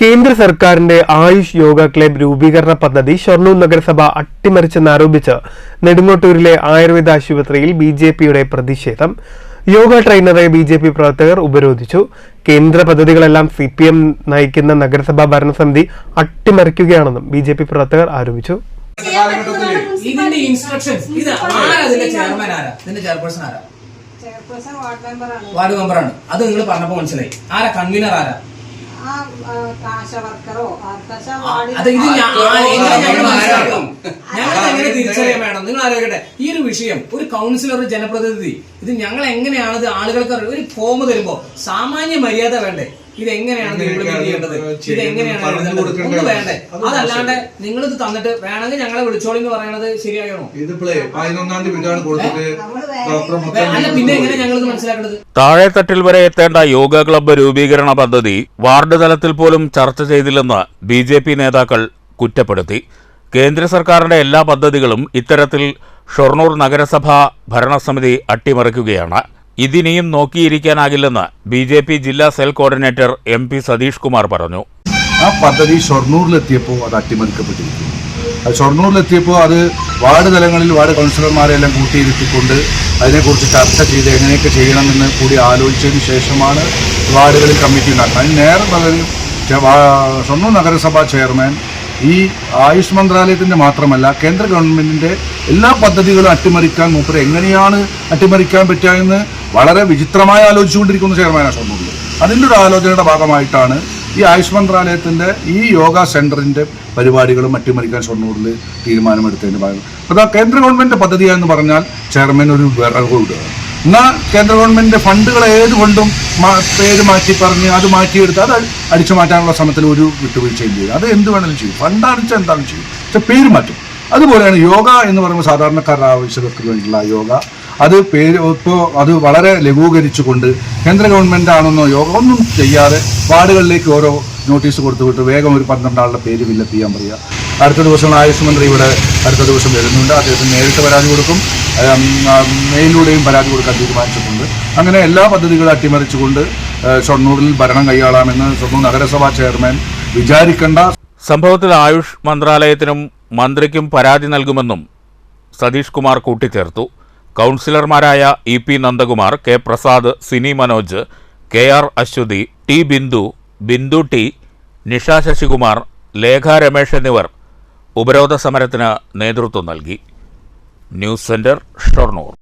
കേന്ദ്ര സർക്കാരിന്റെ ആയുഷ് യോഗ ക്ലബ് രൂപീകരണ പദ്ധതി ഷൊർണൂർ നഗരസഭ അട്ടിമറിച്ചെന്നാരോപിച്ച് നെടുങ്ങോട്ടൂരിലെ ആയുർവേദ ആശുപത്രിയിൽ ബി ജെ പിയുടെ പ്രതിഷേധം. യോഗ ട്രെയിനറെ ബി ജെ പി പ്രവർത്തകർ ഉപരോധിച്ചു. കേന്ദ്ര പദ്ധതികളെല്ലാം സി പി എം നയിക്കുന്ന നഗരസഭാ ഭരണസമിതി അട്ടിമറിക്കുകയാണെന്നും ബി ജെ പി പ്രവർത്തകർ ആരോപിച്ചു. ഇതിന്റെ ഇൻസ്ട്രക്ഷൻസ് ഇത് ആരാ? ഇതിന്റെ ചെയർമാൻ ആരാ? ഇതിന്റെ ചെയർപേഴ്സൺ ആരാ? വാർഡ് മെമ്പർ വാർഡ് മെമ്പറാണ് അത് നിങ്ങൾ പറഞ്ഞപ്പോ മനസ്സിലായി. ആരാ? കൺവീനർ ആരാ? ആ ആശ വർക്കറോ ആ, എങ്ങനെ ഞങ്ങൾ എങ്ങനെ തിരിച്ചറിയാൻ വേണം? നിങ്ങൾ ആലോചിക്കട്ടെ ഈ ഒരു വിഷയം ഒരു കൗൺസിലർ ഒരു ജനപ്രതിനിധി ഇത് ഞങ്ങൾ എങ്ങനെയാണ് ഇത് ആളുകൾക്ക് ഒരു ഫോം തരുമ്പോ സാമാന്യ മര്യാദ വേണ്ടേ? ഇത് എങ്ങനെയാണ് ഇംപ്ലിമെന്റ് ചെയ്യേണ്ടത്? ഇത് എങ്ങനെയാണ് ഒന്ന് വേണ്ടേ. അത് അതല്ലാണ്ട് നിങ്ങൾ ഇത് തന്നിട്ട് വേണമെങ്കിൽ ഞങ്ങളെ വിളിച്ചോളി എന്ന് പറയണത് ശരിയാകണോ അല്ല പിന്നെ എങ്ങനെ ഞങ്ങൾ ഇത് മനസ്സിലാക്കേണ്ടത്? താഴെത്തട്ടിൽ വരെ എത്തേണ്ട യോഗ ക്ലബ്ബ് രൂപീകരണ പദ്ധതി വാർഡ് തലത്തിൽ പോലും ചർച്ച ചെയ്തില്ലെന്ന് ബി ജെ പി നേതാക്കൾ കുറ്റപ്പെടുത്തി. കേന്ദ്ര സർക്കാരിന്റെ എല്ലാ പദ്ധതികളും ഇത്തരത്തിൽ ഷൊർണൂർ നഗരസഭ ഭരണസമിതി അട്ടിമറിക്കുകയാണ്. ഇതിനിയും നോക്കിയിരിക്കാനാകില്ലെന്ന് ബി ജെ പി ജില്ലാ cell coordinator M P Satheesh Kumar പറഞ്ഞു. ആ പദ്ധതി ഷൊർണൂരിലെത്തിയപ്പോൾ അത് അട്ടിമറിക്കപ്പെട്ടിരിക്കുന്നു. അത് ഷൊർണൂരിലെത്തിയപ്പോൾ അത് വാർഡ് തലങ്ങളിൽ വാർഡ് കൗൺസിലർമാരെല്ലാം കൂട്ടിയിരുത്തിക്കൊണ്ട് അതിനെക്കുറിച്ച് ചർച്ച ചെയ്ത് എങ്ങനെയൊക്കെ ചെയ്യണമെന്ന് കൂടി ആലോചിച്ചതിന് ശേഷമാണ് വാർഡുകളിൽ കമ്മിറ്റി ഉണ്ടാക്കുന്നത്. അതിന് നേരെ പകരം ഷൊർണൂർ നഗരസഭാ ചെയർമാൻ ഈ ആയുഷ് മന്ത്രാലയത്തിന്റെ മാത്രമല്ല കേന്ദ്ര ഗവൺമെന്റിന്റെ എല്ലാ പദ്ധതികളും അട്ടിമറിക്കാൻ മൂപ്പര് എങ്ങനെയാണ് അട്ടിമറിക്കാൻ പറ്റുക എന്ന് വളരെ വിചിത്രമായി ആലോചിച്ചുകൊണ്ടിരിക്കുന്ന ചെയർമാനാണ് ഷൊർണൂരിൽ അതിന്റെ ഒരു ആലോചനയുടെ ഭാഗമായിട്ടാണ് ഈ ആയുഷ് മന്ത്രാലയത്തിന്റെ ഈ യോഗ സെന്ററിന്റെ പരിപാടികളും അട്ടിമറിക്കാൻ ഷൊർണൂരിൽ തീരുമാനമെടുത്തതിന്റെ ഭാഗം. അപ്പോൾ കേന്ദ്ര ഗവൺമെന്റ് പദ്ധതിയാണെന്ന് പറഞ്ഞാൽ ചെയർമാൻ ഒരു വിറക് എന്നാൽ കേന്ദ്ര ഗവൺമെന്റിന്റെ ഫണ്ടുകൾ ഏത് ഫണ്ടും പേര് മാറ്റി പറഞ്ഞ് അത് മാറ്റിയെടുത്ത് അത് അടിച്ചു മാറ്റാനുള്ള ശ്രമത്തിൽ ഒരു വിട്ടുവീഴ്ചയും ചെയ്യും അത് എന്ത് വേണമെങ്കിലും ചെയ്യും. ഫണ്ട് അടിച്ചാൽ എന്താണെന്ന് ചെയ്യും. പക്ഷെ പേര് മാറ്റും. അതുപോലെയാണ് യോഗ എന്ന് പറയുമ്പോൾ സാധാരണക്കാരുടെ ആവശ്യകർക്ക് വേണ്ടിയുള്ള യോഗ. അത് പേര് ഇപ്പോൾ അത് വളരെ ലഘൂകരിച്ചുകൊണ്ട് കേന്ദ്ര ഗവൺമെന്റ് ആണെന്നോ യോഗ ഒന്നും ചെയ്യാതെ വാർഡുകളിലേക്ക് ഓരോ നോട്ടീസ് കൊടുത്തു വിട്ട് വേഗം ഒരു പന്ത്രണ്ട് ആളുടെ പേര് ചെയ്യാൻ പറയുക. അടുത്ത ദിവസം ആയുഷ് മന്ത്രി ഇവിടെ അടുത്ത ദിവസം വരുന്നുണ്ട്. അദ്ദേഹത്തിന് നേരിട്ട് പരാതി കൊടുക്കും. മെയിലൂടെയും പരാതി കൊടുക്കാൻ തീരുമാനിച്ചിട്ടുണ്ട്. അങ്ങനെ എല്ലാ പദ്ധതികളും അട്ടിമറിച്ചുകൊണ്ട് ഷൊർണൂരിൽ ഭരണം കൈയാളാമെന്ന് ഷൊർണൂർ നഗരസഭാ ചെയർമാൻ വിചാരിക്കേണ്ട. സംഭവത്തിൽ ആയുഷ് മന്ത്രാലയത്തിനും മന്ത്രിക്കും പരാതി നൽകുമെന്നും സതീഷ് കുമാർ കൂട്ടിച്ചേർത്തു. കൗൺസിലർമാരായ E P Nandakumar K Prasad Sini Manoj K R Aswathi T Bindu Bindu T Nisha Sasikumar Lekha Ramesh എന്നിവർ ഉപരോധ സമരത്തിന് നേതൃത്വം നൽകി. News centre Shoranur.